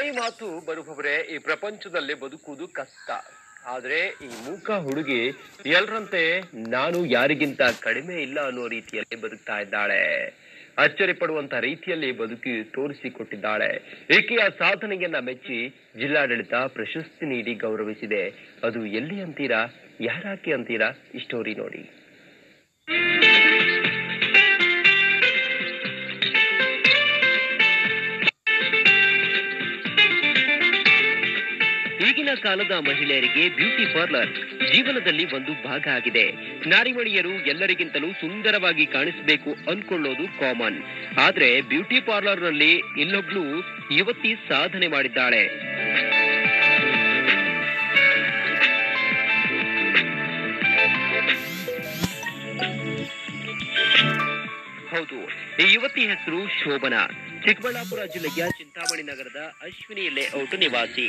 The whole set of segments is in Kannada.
ಬಾಯಿ ಮಾತು ಬರುವವರೇ, ಈ ಪ್ರಪಂಚದಲ್ಲಿ ಬದುಕುವುದು ಕಷ್ಟ. ಆದ್ರೆ ಈ ಮೂಕ ಹುಡುಗಿ ಎಲ್ರಂತೆ ನಾನು ಯಾರಿಗಿಂತ ಕಡಿಮೆ ಇಲ್ಲ ಅನ್ನೋ ರೀತಿಯಲ್ಲಿ ಬದುಕ್ತಾ ಇದ್ದಾಳೆ. ಅಚ್ಚರಿ ಪಡುವಂತ ರೀತಿಯಲ್ಲಿ ಬದುಕಿ ತೋರಿಸಿಕೊಟ್ಟಿದ್ದಾಳೆ. ಈಕೆಯ ಸಾಧನೆಯನ್ನ ಮೆಚ್ಚಿ ಜಿಲ್ಲಾಡಳಿತ ಪ್ರಶಸ್ತಿ ನೀಡಿ ಗೌರವಿಸಿದೆ. ಅದು ಎಲ್ಲಿ ಅಂತೀರಾ? ಯಾರಾಕೆ ಅಂತೀರಾ? ಈ ಸ್ಟೋರಿ ನೋಡಿ. ಕಾಲದ ಮಹಿಳೆಯರಿಗೆ ಬ್ಯೂಟಿ ಪಾರ್ಲರ್ ಜೀವನದಲ್ಲಿ ಒಂದು ಭಾಗ ಆಗಿದೆ. ನಾರಿಮಣಿಯರು ಎಲ್ಲರಿಗಿಂತಲೂ ಸುಂದರವಾಗಿ ಕಾಣಿಸಬೇಕು ಅನ್ಕೊಳ್ಳೋದು ಕಾಮನ್. ಆದ್ರೆ ಬ್ಯೂಟಿ ಪಾರ್ಲರ್ನಲ್ಲಿ ಇಲ್ಲೊಬ್ಳು ಯುವತಿ ಸಾಧನೆ ಮಾಡಿದ್ದಾಳೆ. ಹೌದು, ಈ ಯುವತಿ ಹೆಸರು ಶೋಭನಾ. ಚಿಕ್ಕಬಳ್ಳಾಪುರ ಜಿಲ್ಲೆಯ ಚಿಂತಾಮಣಿ ನಗರದ ಅಶ್ವಿನಿ ಲೇಔಟ್ ನಿವಾಸಿ.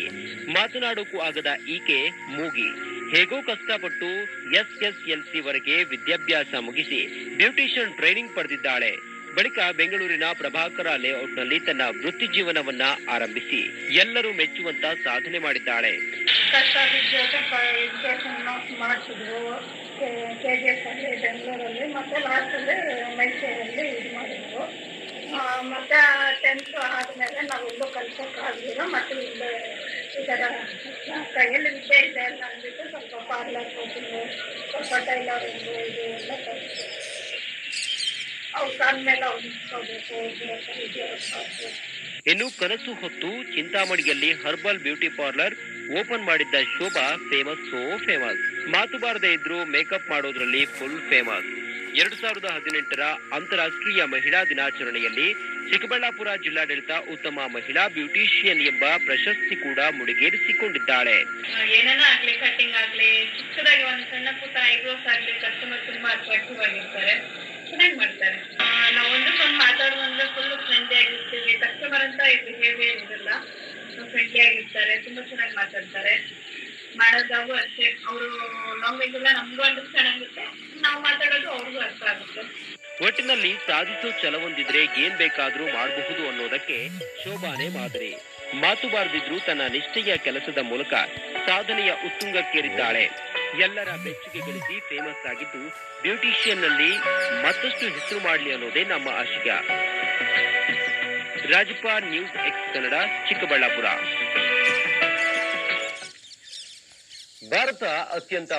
ಮಾತನಾಡೋಕ್ಕೂ ಆಗದ ಈಕೆ ಮೂಗಿ. ಹೇಗೋ ಕಷ್ಟಪಟ್ಟು ಎಸ್ಎಸ್ಎಲ್ಸಿ ವರೆಗೆ ವಿದ್ಯಾಭ್ಯಾಸ ಮುಗಿಸಿ ಬ್ಯೂಟಿಷಿಯನ್ ಟ್ರೈನಿಂಗ್ ಪಡೆದಿದ್ದಾಳೆ. ಬಳಿಕ ಬೆಂಗಳೂರಿನ ಪ್ರಭಾಕರ ಲೇಔಟ್ನಲ್ಲಿ ತನ್ನ ವೃತ್ತಿ ಜೀವನವನ್ನ ಆರಂಭಿಸಿ ಎಲ್ಲರೂ ಮೆಚ್ಚುವಂತ ಸಾಧನೆ ಮಾಡಿದ್ದಾಳೆ. ಮಾಡಿಸಿದ್ರು. ಮೈಸೂರಲ್ಲಿ ಮತ್ತೆ ಟೆಂತ್ ಆದಮೇಲೆ ಎಲ್ಲೂ ಕಲ್ಸೋಕ್ಕಾಗಲಿಲ್ಲ ಮತ್ತು ಇಲ್ಲೇ ಈ ಥರ ಕೈಯಲ್ಲಿ ವಿದ್ಯೆ ಇದೆ ಅಂತ ಅಂದ್ಬಿಟ್ಟು ಸ್ವಲ್ಪ ಪಾರ್ಲರ್ ಕೋಚಿಂಗು ಸ್ವಲ್ಪ ಟೈಲರಿಂಗು ಇದು ಎಲ್ಲ ಕಲಿತು ಅವ್ರು ಕಾದ್ಮೇಲೆ ಅವ್ರು ಇನ್ನು ಕನಸು ಹೊತ್ತು ಚಿಂತಾಮಣಿಯಲ್ಲಿ ಹರ್ಬಲ್ ಬ್ಯೂಟಿ ಪಾರ್ಲರ್ ಓಪನ್ ಮಾಡಿದ್ದ ಶೋಭಾ ಫೇಮಸ್ ಸೋ ಫೇಮಸ್ ಮಾತು ಬಾರದೆ ಇದ್ರು ಮೇಕಪ್ ಮಾಡೋದ್ರಲ್ಲಿ ಫುಲ್ ಫೇಮಸ್ ಎರಡು ಸಾವಿರದ ಹದಿನೆಂಟರ ಅಂತಾರಾಷ್ಟ್ರೀಯ ಮಹಿಳಾ ದಿನಾಚರಣೆಯಲ್ಲಿ ಚಿಕ್ಕಬಳ್ಳಾಪುರ ಜಿಲ್ಲಾಡಳಿತ ಉತ್ತಮ ಮಹಿಳಾ ಬ್ಯೂಟಿಷಿಯನ್ ಎಂಬ ಪ್ರಶಸ್ತಿ ಕೂಡ ಮುಡಿಗೇರಿಸಿಕೊಂಡಿದ್ದಾಳೆ. ಏನೇನೋ ಆಗ್ಲಿ ಕಟಿಂಗ್ ಆಗ್ಲಿ, ಚಿಕ್ಕದಾಗಿ ಒಂದು ಸಣ್ಣ ಪುಟ್ಟ ಐಬ್ರೋಸ್ ಆಗ್ಲಿ ಕಸ್ಟಮರ್ ತುಂಬಾ ಅಟ್ರಾಕ್ಟಿವ್ ಆಗಿರ್ತಾರೆ ಚೆನ್ನಾಗಿ ಮಾಡ್ತಾರೆ. ನಾವು ನಾವು ಒಂದಕ್ಕೊಂದು ಮಾತಾಡುವಂದ್ರೆ ಫುಲ್ ಫ್ರೆಂಡ್ಲಿ ಆಗಿರ್ತೀವಿ. ಕಸ್ಟಮರ್ ಅಂತ ಬಿಹೇವಿಯರ್ ಇರಲ್ಲ ಫ್ರೆಂಡ್ಲಿ ಆಗಿರ್ತಾರೆ, ತುಂಬಾ ಚೆನ್ನಾಗಿ ಮಾತಾಡ್ತಾರೆ. ಮಾಡೋದಾಗೂ ಅಷ್ಟೇ. ಅವರು ಲಾಂಗ್ವೇಜ್ ಎಲ್ಲ ನಮಗೂ ಅಂಡರ್ಸ್ಟ್ಯಾಂಡ್ ಆಗುತ್ತೆ ನಾವು ಮಾತಾಡೋದು ಅವ್ರಿಗೂ ಅರ್ಥ ಆಗುತ್ತೆ. ಒಟ್ಟಿನಲ್ಲಿ ಸಾಧಿಸೋ ಛಲವೊಂದಿದ್ರೆ ಏನ್ ಬೇಕಾದ್ರೂ ಮಾಡಬಹುದು ಅನ್ನೋದಕ್ಕೆ ಶೋಭಾನೆ ಮಾದರಿ. ಮಾತು ಬಾರದಿದ್ರು ತನ್ನ ನಿಷ್ಠೆಯ ಕೆಲಸದ ಮೂಲಕ ಸಾಧನೆಯ ಉತ್ತುಂಗಕ್ಕೇರಿದ್ದಾಳೆ. ಎಲ್ಲರ ಬೆಚ್ಚಿಗೆ ಗಳಿಸಿ ಫೇಮಸ್ ಆಗಿದ್ದು ಬ್ಯೂಟಿಷಿಯನ್ನಲ್ಲಿ ಮತ್ತಷ್ಟು ಹೆಸರು ಮಾಡಲಿ ಅನ್ನೋದೇ ನಮ್ಮ ಆಶಯ ರಾಜಪ್ಪ ನ್ಯೂಸ್ ಎಕ್ಸ್ ಕನ್ನಡ, ಚಿಕ್ಕಬಳ್ಳಾಪುರ. ಭಾರತ ಅತ್ಯಂತ